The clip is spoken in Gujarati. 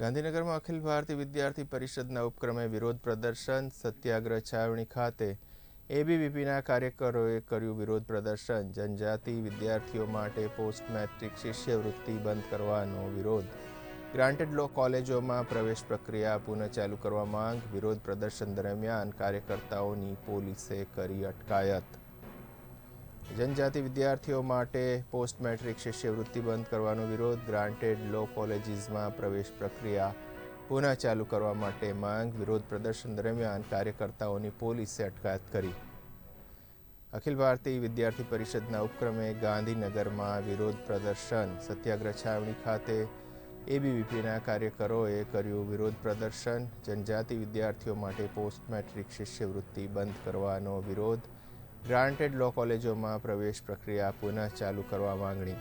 ગાંધીનગરમાં અખિલ ભારતીય વિદ્યાર્થી પરિષદના ઉપક્રમે વિરોધ પ્રદર્શન, સત્યાગ્રહ છાવણી ખાતે એબીવીપીના કાર્યકરોએ કર્યું વિરોધ પ્રદર્શન. જનજાતિ વિદ્યાર્થીઓ માટે પોસ્ટ મેટ્રિક શિષ્યવૃત્તિ બંધ કરવાનો વિરોધ. ગ્રાન્ટેડ લો કોલેજોમાં પ્રવેશ પ્રક્રિયા પુનઃ ચાલુ કરવા માંગ. વિરોધ પ્રદર્શન દરમિયાન કાર્યકર્તાઓની પોલીસે કરી અટકાયત. જનજાતિ વિદ્યાર્થીઓ માટે પોસ્ટ મેટ્રિક શિષ્યવૃત્તિ બંધ કરવાનો વિરોધ ગ્રાન્ટેડ લો કોલેજીસમાં પ્રવેશ પ્રક્રિયા પુનઃ ચાલુ કરવા માટે માંગ, વિરોધ પ્રદર્શન દરમિયાન કાર્યકર્તાઓની પોલીસે અટકાયત કરી. અખિલ ભારતીય વિદ્યાર્થી પરિષદના ઉપક્રમે ગાંધીનગરમાં વિરોધ પ્રદર્શન, સત્યાગ્રહ છાવણી ખાતે એબીવીપીના કાર્યકરોએ કર્યું વિરોધ પ્રદર્શન. જનજાતિ વિદ્યાર્થીઓ માટે પોસ્ટ મેટ્રિક શિષ્યવૃત્તિ બંધ કરવાનો વિરોધ ગ્રાન્ટેડ લો કોલેજોમાં પ્રવેશ પ્રક્રિયા પુનઃ ચાલુ કરવા માંગણી.